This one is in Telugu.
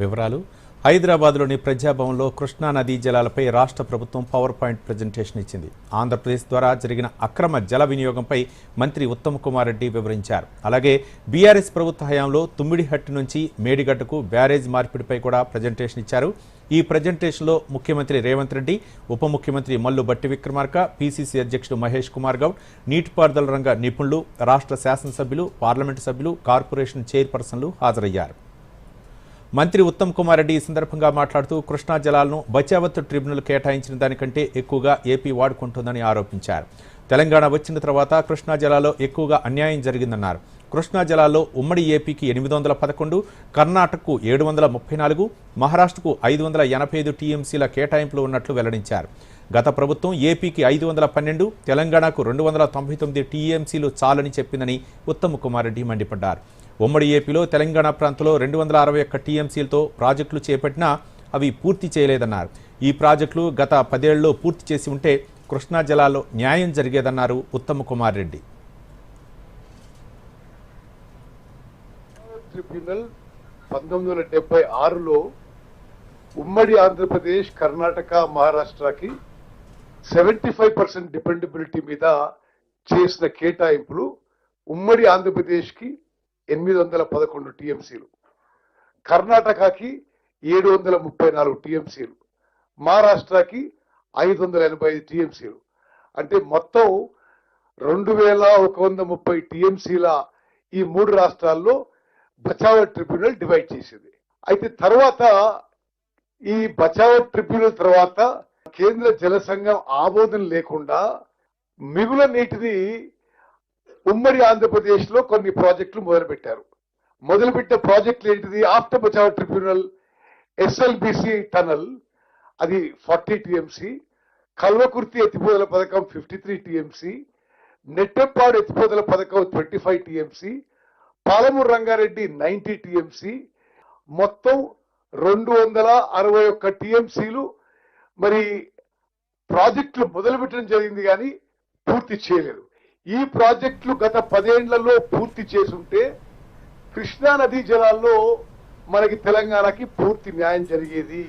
వివరాలు. హైదరాబాద్లోని ప్రజాభవన్లో కృష్ణా నదీ జలాలపై రాష్ట్ర ప్రభుత్వం పవర్ పాయింట్ ప్రజెంటేషన్ ఇచ్చింది. ఆంధ్రప్రదేశ్ ద్వారా జరిగిన అక్రమ జల వినియోగంపై మంత్రి ఉత్తమ్ కుమార్ రెడ్డి వివరించారు. అలాగే బీఆర్ఎస్ ప్రభుత్వ హయాంలో తుమ్మిడిహట్టి నుంచి మేడిగడ్డకు బ్యారేజ్ మార్పిడిపై కూడా ప్రజెంటేషన్ ఇచ్చారు. ఈ ప్రజెంటేషన్లో ముఖ్యమంత్రి రేవంత్ రెడ్డి ఉప ముఖ్యమంత్రి మల్లు బట్టి విక్రమార్క పీసీసీ అధ్యక్షుడు మహేష్ కుమార్ గౌడ్ నీటిపారుదల రంగ నిపుణులు రాష్ట్ర శాసనసభ్యులు పార్లమెంటు సభ్యులు కార్పొరేషన్ చైర్పర్సన్లు హాజరయ్యారు. మంత్రి ఉత్తమ్ కుమార్ రెడ్డి ఈ సందర్భంగా మాట్లాడుతూ కృష్ణా జలాలను బచావత్ ట్రిబ్యునల్ కేటాయించిన దానికంటే ఎక్కువగా ఏపీ వాడుకుంటుందని ఆరోపించారు. తెలంగాణ వచ్చిన తర్వాత కృష్ణా జలాల్లో ఎక్కువగా అన్యాయం జరిగిందన్నారు. కృష్ణా జలాల్లో ఉమ్మడి ఏపీకి ఎనిమిది వందల పదకొండు కర్ణాటకకు ఏడు వందల ముప్పై నాలుగు మహారాష్ట్రకు ఐదు వందల ఎనభై ఐదు టీఎంసీల కేటాయింపులు ఉన్నట్లు వెల్లడించారు. గత ప్రభుత్వం ఏపీకి ఐదు వందల పన్నెండు తెలంగాణకు రెండు వందల తొంభై తొమ్మిది టీఎంసీలు చాలని చెప్పిందని ఉత్తమ్ కుమార్ రెడ్డి మండిపడ్డారు. ఉమ్మడి ఏపీలో తెలంగాణ ప్రాంతంలో రెండు వందల అరవై ఒక్క టీఎంసీలతో ప్రాజెక్టులు చేపట్టినా అవి పూర్తి చేయలేదన్నారు. ఈ ప్రాజెక్టులు గత పదేళ్ళలో పూర్తి చేసి ఉంటే కృష్ణా జలాల్లో న్యాయం జరిగేదన్నారు ఉత్తమ్ కుమార్ రెడ్డి. ట్రిబ్యునల్ పంతొమ్మిది వందల డెబ్బై ఆరులో ఉమ్మడి ఆంధ్రప్రదేశ్ కర్ణాటక మహారాష్ట్రకి సెవెంటీ ఫైవ్ పర్సెంట్ డిపెండబిలిటీ మీద చేసిన కేటాయింపులు ఉమ్మడి ఆంధ్రప్రదేశ్కి ఎనిమిది వందల పదకొండు టీఎంసీలు కర్ణాటకకి ఏడు వందల ముప్పై నాలుగు టీఎంసీలు మహారాష్ట్రకి ఐదు వందల ఎనభై ఐదు టీఎంసీలు. అంటే మొత్తం రెండు వేల ఒక వంద ముప్పై టీఎంసీల ఈ మూడు రాష్ట్రాల్లో బచావో ట్రిబ్యునల్ డివైడ్ చేసింది. అయితే తర్వాత ఈ బచావో ట్రిబ్యునల్ తర్వాత కేంద్ర జల సంఘం ఆమోదం లేకుండా మిగుల నీటిని ఉమ్మడి ఆంధ్రప్రదేశ్లో కొన్ని ప్రాజెక్టులు మొదలుపెట్టారు. మొదలుపెట్టిన ప్రాజెక్టులు ఏంటిది? After Bachawat tribunal SLBC tunnel అది ఫార్టీ టీఎంసీ కల్వకుర్తి ఎత్తిపోదల పథకం ఫిఫ్టీ త్రీ టీఎంసీ నెట్టెప్పాడు ఎత్తిపోదల పథకం twenty five TMC Palamuru Rangareddy ninety TMC మొత్తం రెండు వందల అరవై ఒక్క టీఎంసీలు మరి ప్రాజెక్టులు మొదలుపెట్టడం జరిగింది కానీ పూర్తి చేయలేదు. ఈ ప్రాజెక్టులు గత పదేళ్ళలో పూర్తి చేసుంటే కృష్ణా నదీ జలాల్లో మనకి తెలంగాణకి పూర్తి న్యాయం జరిగేది.